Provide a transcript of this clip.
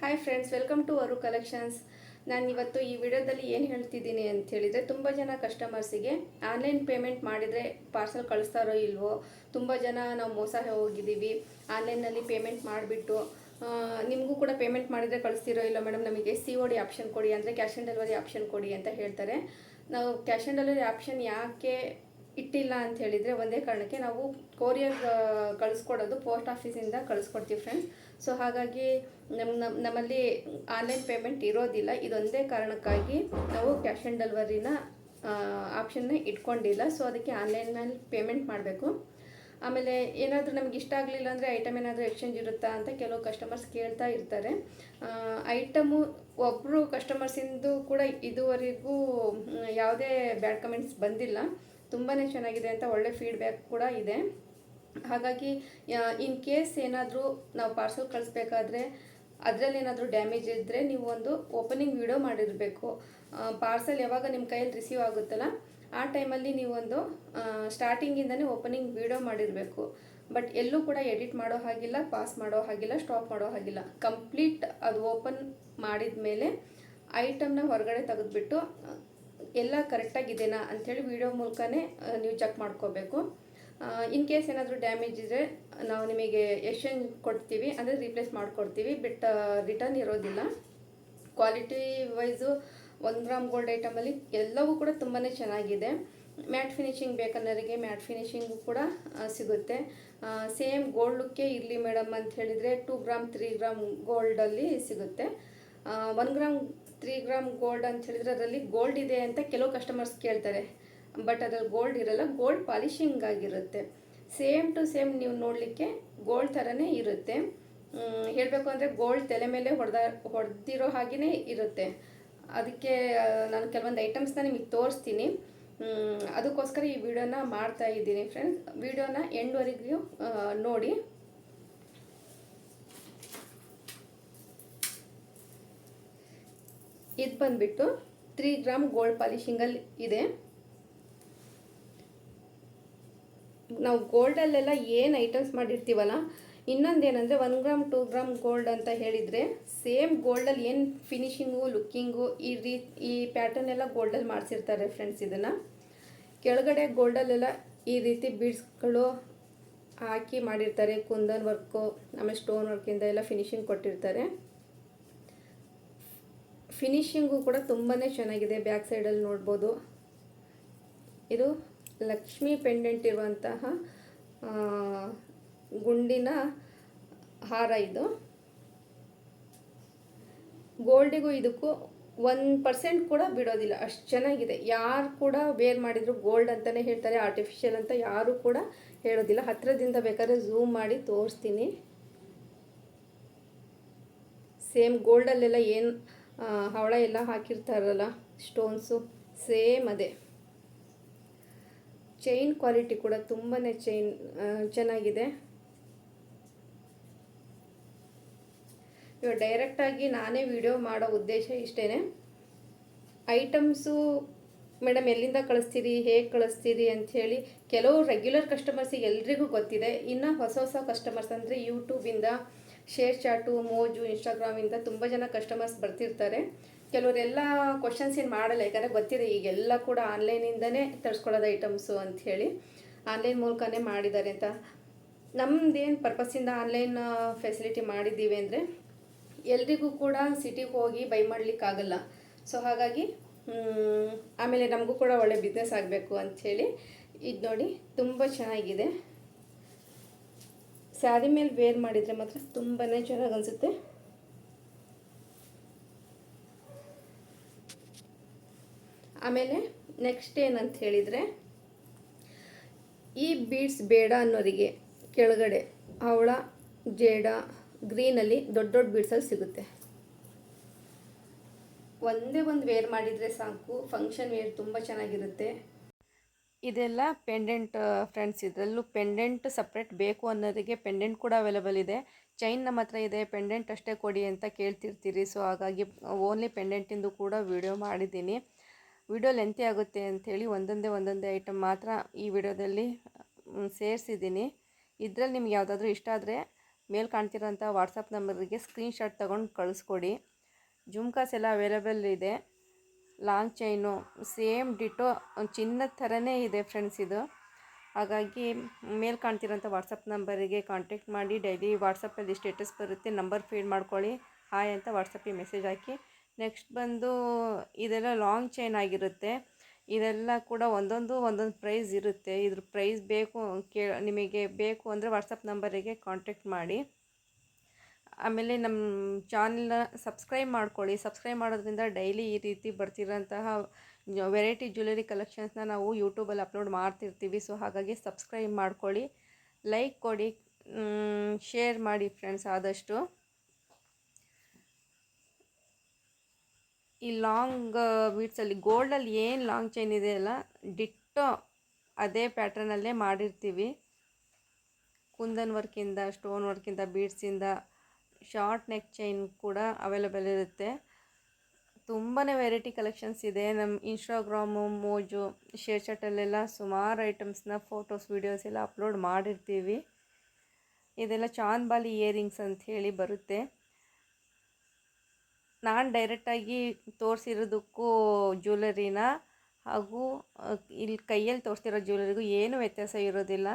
Hi friends welcome to ಅವರು collections ನಾನು ಇವತ್ತು ಈ ವಿಡಿಯೋದಲ್ಲಿ ಏನು ಹೇಳ್ತಿದ್ದೀನಿ ಅಂತ ಹೇಳಿದರೆ, ತುಂಬ ಜನ ಕಸ್ಟಮರ್ಸಿಗೆ ಆನ್ಲೈನ್ ಪೇಮೆಂಟ್ ಮಾಡಿದರೆ ಪಾರ್ಸಲ್ ಕಳಿಸ್ತಾರೋ ಇಲ್ವೋ, ತುಂಬ ಜನ ನಾವು ಮೋಸ ಹೋಗಿದ್ದೀವಿ ಆನ್ಲೈನಲ್ಲಿ ಪೇಮೆಂಟ್ ಮಾಡಿಬಿಟ್ಟು ನಿಮಗೂ ಕೂಡ ಪೇಮೆಂಟ್ ಮಾಡಿದರೆ ಕಳಿಸ್ತಿರೋ ಇಲ್ಲೋ ಮೇಡಮ್ ನಮಗೆ ಸಿ ಒ ಡಿ ಆಪ್ಷನ್ ಕೊಡಿ ಅಂದರೆ ಕ್ಯಾಶ್ ಆನ್ ಡೆಲಿವರಿ ಆಪ್ಷನ್ ಕೊಡಿ ಅಂತ ಹೇಳ್ತಾರೆ. ನಾವು ಕ್ಯಾಶ್ ಆನ್ ಡೆಲಿವರಿ ಆಪ್ಷನ್ ಯಾಕೆ ಇಟ್ಟಿಲ್ಲ ಅಂತ ಹೇಳಿದರೆ, ಒಂದೇ ಕಾರಣಕ್ಕೆ ನಾವು ಕೊರಿಯರ್ ಕಳಿಸ್ಕೊಡೋದು ಪೋಸ್ಟ್ ಆಫೀಸಿಂದ ಕಳಿಸ್ಕೊಡ್ತೀವಿ ಫ್ರೆಂಡ್ಸ್ ಸೊ ಹಾಗಾಗಿ ನಮ್ಮ ನಮ್ಮ ನಮ್ಮಲ್ಲಿ ಆನ್ಲೈನ್ ಪೇಮೆಂಟ್ ಇರೋದಿಲ್ಲ. ಇದೊಂದೇ ಕಾರಣಕ್ಕಾಗಿ ನಾವು ಕ್ಯಾಶ್ ಆನ್ ಡೆಲಿವರಿನ ಆಪ್ಷನ್ನ ಇಟ್ಕೊಂಡಿಲ್ಲ. ಸೊ ಅದಕ್ಕೆ ಆನ್ಲೈನಲ್ಲಿ ಪೇಮೆಂಟ್ ಮಾಡಬೇಕು. ಆಮೇಲೆ ಏನಾದರೂ ನಮ್ಗೆ ಇಷ್ಟ ಆಗಲಿಲ್ಲ ಅಂದರೆ ಐಟಮ್ ಏನಾದರೂ ಎಕ್ಸ್ಚೇಂಜ್ ಇರುತ್ತಾ ಅಂತ ಕೆಲವು ಕಸ್ಟಮರ್ಸ್ ಕೇಳ್ತಾ ಇರ್ತಾರೆ. ಐಟಮು ಒಬ್ಬರು ಕಸ್ಟಮರ್ಸಿಂದು ಕೂಡ ಇದುವರೆಗೂ ಯಾವುದೇ ಬ್ಯಾಡ್ ಕಮೆಂಟ್ಸ್ ಬಂದಿಲ್ಲ. ತುಂಬಾ ಚೆನ್ನಾಗಿದೆ ಅಂತ ಒಳ್ಳೆ ಫೀಡ್ಬ್ಯಾಕ್ ಕೂಡ ಇದೆ. ಹಾಗಾಗಿ ಇನ್ ಕೇಸ್ ಏನಾದರೂ ನಾವು ಪಾರ್ಸಲ್ ಕಳಿಸ್ಬೇಕಾದ್ರೆ, ಅದರಲ್ಲಿ ಏನಾದರೂ ಡ್ಯಾಮೇಜ್ ಇದ್ದರೆ ನೀವು ಒಂದು ಓಪನಿಂಗ್ ವಿಡಿಯೋ ಮಾಡಿರಬೇಕು. ಪಾರ್ಸಲ್ ಯಾವಾಗ ನಿಮ್ಮ ಕೈಯಲ್ಲಿ ರಿಸೀವ್ ಆಗುತ್ತಲ್ಲ, ಆ ಟೈಮಲ್ಲಿ ನೀವೊಂದು ಸ್ಟಾರ್ಟಿಂಗಿಂದನೇ ಓಪನಿಂಗ್ ವಿಡಿಯೋ ಮಾಡಿರಬೇಕು. ಬಟ್ ಎಲ್ಲೂ ಕೂಡ ಎಡಿಟ್ ಮಾಡೋ ಹಾಗಿಲ್ಲ ಪಾಸ್ ಮಾಡೋ ಹಾಗಿಲ್ಲ ಸ್ಟಾಪ್ ಮಾಡೋ ಹಾಗಿಲ್ಲ. ಕಂಪ್ಲೀಟ್ ಅದು ಓಪನ್ ಮಾಡಿದ ಮೇಲೆ ಐಟಮ್ನ ಹೊರಗಡೆ ತೆಗೆದುಬಿಟ್ಟು, ಎಲ್ಲ ಕರೆಕ್ಟಾಗಿದೆನಾ ಅಂಥೇಳಿ ವಿಡಿಯೋ ಮೂಲಕನೇ ನೀವು ಚೆಕ್ ಮಾಡ್ಕೋಬೇಕು. ಇನ್ ಕೇಸ್ ಏನಾದರೂ ಡ್ಯಾಮೇಜ್ ಇದ್ದರೆ ನಾವು ನಿಮಗೆ ಎಕ್ಸ್ಚೇಂಜ್ ಕೊಡ್ತೀವಿ, ಅಂದರೆ ರೀಪ್ಲೇಸ್ ಮಾಡಿಕೊಡ್ತೀವಿ ಬಟ್ ರಿಟರ್ನ್ ಇರೋದಿಲ್ಲ. ಕ್ವಾಲಿಟಿ ವೈಸು ಒಂದು ಗ್ರಾಮ್ ಗೋಲ್ಡ್ ಐಟಮಲ್ಲಿ ಎಲ್ಲವೂ ಕೂಡ ತುಂಬಾ ಚೆನ್ನಾಗಿದೆ. ಮ್ಯಾಟ್ ಫಿನಿಶಿಂಗ್ ಬೇಕನ್ನೋರಿಗೆ ಮ್ಯಾಟ್ ಫಿನಿಶಿಂಗು ಕೂಡ ಸಿಗುತ್ತೆ. ಸೇಮ್ ಗೋಲ್ಡ್ ಲುಕ್ಕೇ ಇರಲಿ ಮೇಡಮ್ ಅಂತ ಹೇಳಿದರೆ ಟೂ ಗ್ರಾಮ್ ತ್ರೀ ಗ್ರಾಮ್ ಗೋಲ್ಡಲ್ಲಿ ಸಿಗುತ್ತೆ. One gram three gram gold ಅಂತ ಹೇಳಿದರೆ ಅದರಲ್ಲಿ ಗೋಲ್ಡ್ ಇದೆ ಅಂತ ಕೆಲವು ಕಸ್ಟಮರ್ಸ್ ಕೇಳ್ತಾರೆ. ಬಟ್ ಅದ್ರಲ್ಲಿ ಗೋಲ್ಡ್ ಇರಲ್ಲ ಗೋಲ್ಡ್ ಪಾಲಿಶಿಂಗ್ ಆಗಿರುತ್ತೆ. ಸೇಮ್ ಟು ಸೇಮ್ ನೀವು ನೋಡಲಿಕ್ಕೆ ಗೋಲ್ಡ್ ಥರನೇ ಇರುತ್ತೆ. ಹೇಳಬೇಕು ಅಂದರೆ ಗೋಲ್ಡ್ ತಲೆ ಮೇಲೆ ಹೊಡೆದ, ಹೊಡೆದಿರೋ ಹಾಗೆಯೇ ಇರುತ್ತೆ. ಅದಕ್ಕೆ ನಾನು ಕೆಲವೊಂದು ಐಟಮ್ಸ್ನ ನಿಮಗೆ ತೋರಿಸ್ತೀನಿ. ಅದಕ್ಕೋಸ್ಕರ ಈ ವಿಡಿಯೋನ ಮಾಡ್ತಾ ಇದ್ದೀನಿ ಫ್ರೆಂಡ್ಸ್ ವಿಡಿಯೋನ ಎಂಡ್ವರೆಗೂ ನೋಡಿ. ಇದು ಬಂದ್ಬಿಟ್ಟು ತ್ರೀ ಗ್ರಾಮ್ ಗೋಲ್ಡ್ ಪಾಲಿಶಿಂಗಲ್ಲಿ ಇದೆ. ನಾವು ಗೋಲ್ಡಲ್ಲೆಲ್ಲ ಏನು ಐಟಮ್ಸ್ ಮಾಡಿರ್ತೀವಲ್ಲ, ಇನ್ನೊಂದೇನೆಂದರೆ one gram two gram gold ಅಂತ ಹೇಳಿದರೆ ಸೇಮ್ ಗೋಲ್ಡಲ್ಲಿ ಏನು ಫಿನಿಶಿಂಗು ಲುಕ್ಕಿಂಗು ಈ ರೀ, ಈ ಪ್ಯಾಟರ್ನ್ ಎಲ್ಲ ಗೋಲ್ಡಲ್ಲಿ ಮಾಡಿಸಿರ್ತಾರೆ ಫ್ರೆಂಡ್ಸ್ ಇದನ್ನು. ಕೆಳಗಡೆ ಗೋಲ್ಡಲ್ಲೆಲ್ಲ ಈ ರೀತಿ ಬೀಡ್ಸ್ಗಳು ಹಾಕಿ ಮಾಡಿರ್ತಾರೆ, ಕುಂದನ್ ವರ್ಕು ಆಮೇಲೆ ಸ್ಟೋನ್ ವರ್ಕಿಂದ ಎಲ್ಲ ಫಿನಿಶಿಂಗ್ ಕೊಟ್ಟಿರ್ತಾರೆ. ಫಿನಿಶಿಂಗು ಕೂಡ ತುಂಬಾ ಚೆನ್ನಾಗಿದೆ ಬ್ಯಾಕ್ ಸೈಡಲ್ಲಿ ನೋಡ್ಬೋದು. ಇದು ಲಕ್ಷ್ಮಿ ಪೆಂಡೆಂಟ್ ಇರುವಂತಹ ಗುಂಡಿನ ಹಾರ ಇದು. ಗೋಲ್ಡಿಗೂ ಇದಕ್ಕೂ ಒನ್ ಪರ್ಸೆಂಟ್ ಕೂಡ ಬಿಡೋದಿಲ್ಲ, ಅಷ್ಟು ಚೆನ್ನಾಗಿದೆ. ಯಾರು ಕೂಡ ವೇರ್ ಮಾಡಿದ್ರು ಗೋಲ್ಡ್ ಅಂತಲೇ ಹೇಳ್ತಾರೆ ಆರ್ಟಿಫಿಷಿಯಲ್ ಅಂತ ಯಾರು ಕೂಡ ಹೇಳೋದಿಲ್ಲ. ಹತ್ತಿರದಿಂದ ಬೇಕಾದ್ರೆ ಝೂಮ್ ಮಾಡಿ ತೋರಿಸ್ತೀನಿ. ಸೇಮ್ ಗೋಲ್ಡಲ್ಲೆಲ್ಲ ಏನು ಹವಳ ಎಲ್ಲ ಹಾಕಿರ್ತಾರಲ್ಲ ಸ್ಟೋನ್ಸು ಸೇಮ್ ಅದೇ. ಚೈನ್ ಕ್ವಾಲಿಟಿ ಕೂಡ ತುಂಬಾ ಚೈನ್ ಚೆನ್ನಾಗಿದೆ. ಇವಾಗ ಡೈರೆಕ್ಟಾಗಿ ನಾನೇ ವಿಡಿಯೋ ಮಾಡೋ ಉದ್ದೇಶ ಇಷ್ಟೇ ಐಟಮ್ಸು ಮೇಡಮ್ ಎಲ್ಲಿಂದ ಕಳಿಸ್ತೀರಿ, ಹೇಗೆ ಕಳಿಸ್ತೀರಿ ಅಂಥೇಳಿ ಕೆಲವು ರೆಗ್ಯುಲರ್ ಕಸ್ಟಮರ್ಸಿಗೆ ಎಲ್ರಿಗೂ ಗೊತ್ತಿದೆ. ಇನ್ನು ಹೊಸ ಹೊಸ ಕಸ್ಟಮರ್ಸ್ ಅಂದರೆ ಯೂಟ್ಯೂಬಿಂದ ಶೇರ್ ಚಾಟು ಮೋಜು ಇನ್ಸ್ಟಾಗ್ರಾಮಿಂದ ತುಂಬ ಜನ ಕಸ್ಟಮರ್ಸ್ ಬರ್ತಿರ್ತಾರೆ. ಕೆಲವರೆಲ್ಲ ಕ್ವಶನ್ಸ್ ಏನು ಮಾಡಲ್ಲ. ಯಾಕಂದರೆ ಗೊತ್ತಿದೆ, ಈಗೆಲ್ಲ ಕೂಡ ಆನ್ಲೈನಿಂದನೇ ತರಿಸ್ಕೊಳ್ಳೋದು ಐಟಮ್ಸು ಅಂಥೇಳಿ ಆನ್ಲೈನ್ ಮೂಲಕನೇ ಮಾಡಿದ್ದಾರೆ ಅಂತ. ನಮ್ಮದೇನು ಪರ್ಪಸ್ಸಿಂದ ಆನ್ಲೈನ್ ಫೆಸಿಲಿಟಿ ಮಾಡಿದ್ದೀವಿ ಅಂದರೆ ಎಲ್ರಿಗೂ ಕೂಡ ಸಿಟಿಗೆ ಹೋಗಿ ಬೈ ಮಾಡಲಿಕ್ಕಾಗಲ್ಲ ಸೊ ಹಾಗಾಗಿ ಆಮೇಲೆ ನಮಗೂ ಕೂಡ ಒಳ್ಳೆ ಬಿಸ್ನೆಸ್ ಆಗಬೇಕು ಅಂಥೇಳಿ ಇದು ನೋಡಿ ತುಂಬ ಚೆನ್ನಾಗಿದೆ. ಸ್ಯಾರಿ ಮೇಲೆ ವೇರ್ ಮಾಡಿದರೆ ಮಾತ್ರ ತುಂಬಾ ಚೆನ್ನಾಗಿ ಅನಿಸುತ್ತೆ. ಆಮೇಲೆ ನೆಕ್ಸ್ಟ್ ಏನಂತ ಹೇಳಿದರೆ, ಈ ಬೀಡ್ಸ್ ಬೇಡ ಅನ್ನೋರಿಗೆ ಕೆಳಗಡೆ ಅವಳ ಜೇಡ ಗ್ರೀನಲ್ಲಿ ದೊಡ್ಡ ದೊಡ್ಡ ಬೀಡ್ಸಲ್ಲಿ ಸಿಗುತ್ತೆ. ಒಂದೇ ಒಂದು ವೇರ್ ಮಾಡಿದರೆ ಸಾಕು ಫಂಕ್ಷನ್ ವೇರ್ ತುಂಬ ಚೆನ್ನಾಗಿರುತ್ತೆ. ಇದೆಲ್ಲ ಪೆಂಡೆಂಟ್ ಫ್ರೆಂಡ್ಸ್ ಇದರಲ್ಲೂ ಪೆಂಡೆಂಟ್ ಸಪ್ರೇಟ್ ಬೇಕು ಅನ್ನೋರಿಗೆ ಪೆಂಡೆಂಟ್ ಕೂಡ ಅವೈಲೇಬಲ್ ಇದೆ. ಚೈನ್ ನಮ್ಮ ಹತ್ರ ಇದೆ ಪೆಂಡೆಂಟ್ ಅಷ್ಟೇ ಕೊಡಿ ಅಂತ ಕೇಳ್ತಿರ್ತೀರಿ. ಸೊ ಹಾಗಾಗಿ ಓನ್ಲಿ ಪೆಂಡೆಂಟಿಂದು ಕೂಡ ವಿಡಿಯೋ ಮಾಡಿದ್ದೀನಿ. ವಿಡಿಯೋ ಲೆಂತಿ ಆಗುತ್ತೆ ಅಂಥೇಳಿ ಒಂದೊಂದೇ ಒಂದೊಂದೇ ಐಟಮ್ ಮಾತ್ರ ಈ ವಿಡಿಯೋದಲ್ಲಿ ಸೇರಿಸಿದ್ದೀನಿ. ಇದರಲ್ಲಿ ನಿಮ್ಗೆ ಯಾವುದಾದ್ರೂ ಇಷ್ಟ ಆದರೆ ಮೇಲೆ ಕಾಣ್ತಿರೋಂಥ ವಾಟ್ಸಪ್ ನಂಬರಿಗೆ ಸ್ಕ್ರೀನ್ಶಾಟ್ ತೊಗೊಂಡು ಕಳಿಸ್ಕೊಡಿ. ಜುಮ್ಕಾಸ್ ಎಲ್ಲ ಅವೈಲೇಬಲ್ ಇದೆ. ಲಾಂಗ್ ಚೈನು ಸೇಮ್ ಡಿಟೋ ಚಿನ್ನದ ಥರನೇ ಇದೆ ಫ್ರೆಂಡ್ಸ್ ಇದು. ಹಾಗಾಗಿ ಮೇಲೆ ಕಾಣ್ತಿರೋಂಥ ವಾಟ್ಸಪ್ ನಂಬರಿಗೆ ಕಾಂಟ್ಯಾಕ್ಟ್ ಮಾಡಿ ಡೈಲಿ ವಾಟ್ಸಪ್ಪಲ್ಲಿ ಸ್ಟೇಟಸ್ ಬರುತ್ತೆ ನಂಬರ್ ಫೀಡ್ ಮಾಡ್ಕೊಳ್ಳಿ. ಹಾಯ್ ಅಂತ ವಾಟ್ಸಪ್ಪಿಗೆ ಮೆಸೇಜ್ ಹಾಕಿ. ನೆಕ್ಸ್ಟ್ ಬಂದು ಇದೆಲ್ಲ ಲಾಂಗ್ ಚೈನ್ ಆಗಿರುತ್ತೆ. ಇದೆಲ್ಲ ಕೂಡ ಒಂದೊಂದು ಒಂದೊಂದು ಪ್ರೈಸ್ ಇರುತ್ತೆ. ಇದ್ರ ಪ್ರೈಸ್ ಬೇಕು ಕೇ, ನಿಮಗೆ ಬೇಕು ಅಂದರೆ ವಾಟ್ಸಪ್ ನಂಬರಿಗೆ ಕಾಂಟ್ಯಾಕ್ಟ್ ಮಾಡಿ. ಆಮೇಲೆ ನಮ್ಮ ಚಾನಲ್ನ ಸಬ್ಸ್ಕ್ರೈಬ್ ಮಾಡ್ಕೊಳ್ಳಿ. ಸಬ್ಸ್ಕ್ರೈಬ್ ಮಾಡೋದ್ರಿಂದ ಡೈಲಿ ಈ ರೀತಿ ಬರ್ತಿರೋಂತಹ ವೆರೈಟಿ ಜ್ಯುವೆಲರಿ ಕಲೆಕ್ಷನ್ಸ್ನ ನಾವು ಯೂಟ್ಯೂಬಲ್ಲಿ ಅಪ್ಲೋಡ್ ಮಾಡ್ತಿರ್ತೀವಿ. ಸೊ ಹಾಗಾಗಿ ಸಬ್ಸ್ಕ್ರೈಬ್ ಮಾಡ್ಕೊಳ್ಳಿ. ಲೈಕ್ ಕೊಡಿ. ಶೇರ್ ಮಾಡಿ ಫ್ರೆಂಡ್ಸ್ ಆದಷ್ಟು. ಈ ಲಾಂಗ್ ಬೀಡ್ಸಲ್ಲಿ ಗೋಲ್ಡಲ್ಲಿ ಏನು ಲಾಂಗ್ ಚೈನ್ ಇದೆಯಲ್ಲ ಡಿಟ್ಟೋ ಅದೇ ಪ್ಯಾಟ್ರನಲ್ಲೇ ಮಾಡಿರ್ತೀವಿ. ಕುಂದನ್ ವರ್ಕಿಂದ, ಸ್ಟೋನ್ ವರ್ಕಿಂದ ಬೀಡ್ಸಿಂದ ಶಾರ್ಟ್ ನೆಕ್ ಚೈನ್ ಕೂಡ ಅವೈಲೇಬಲ್ ಇರುತ್ತೆ. ತುಂಬಾ ವೆರೈಟಿ ಕಲೆಕ್ಷನ್ಸ್ ಇದೆ. ನಮ್ಮ ಇನ್ಸ್ಟಾಗ್ರಾಮು, ಮೋಜು, ಶೇರ್ ಚಾಟಲ್ಲೆಲ್ಲ ಸುಮಾರು ಐಟಮ್ಸ್ನ ಫೋಟೋಸ್, ವೀಡಿಯೋಸ್ ಎಲ್ಲ ಅಪ್ಲೋಡ್ ಮಾಡಿರ್ತೀವಿ. ಇದೆಲ್ಲ ಚಾಂದ್ಬಾಲಿ ಇಯರಿಂಗ್ಸ್ ಅಂತ ಹೇಳಿ ಬರುತ್ತೆ. ನಾನು ಡೈರೆಕ್ಟಾಗಿ ತೋರಿಸಿರೋದಕ್ಕೂ ಜ್ಯುವೆಲರಿನ ಹಾಗೂ ಇಲ್ಲಿ ಕೈಯಲ್ಲಿ ತೋರಿಸ್ತಿರೋ ಜ್ಯುವೆಲರಿಗೂ ಏನೂ ವ್ಯತ್ಯಾಸ ಇರೋದಿಲ್ಲ.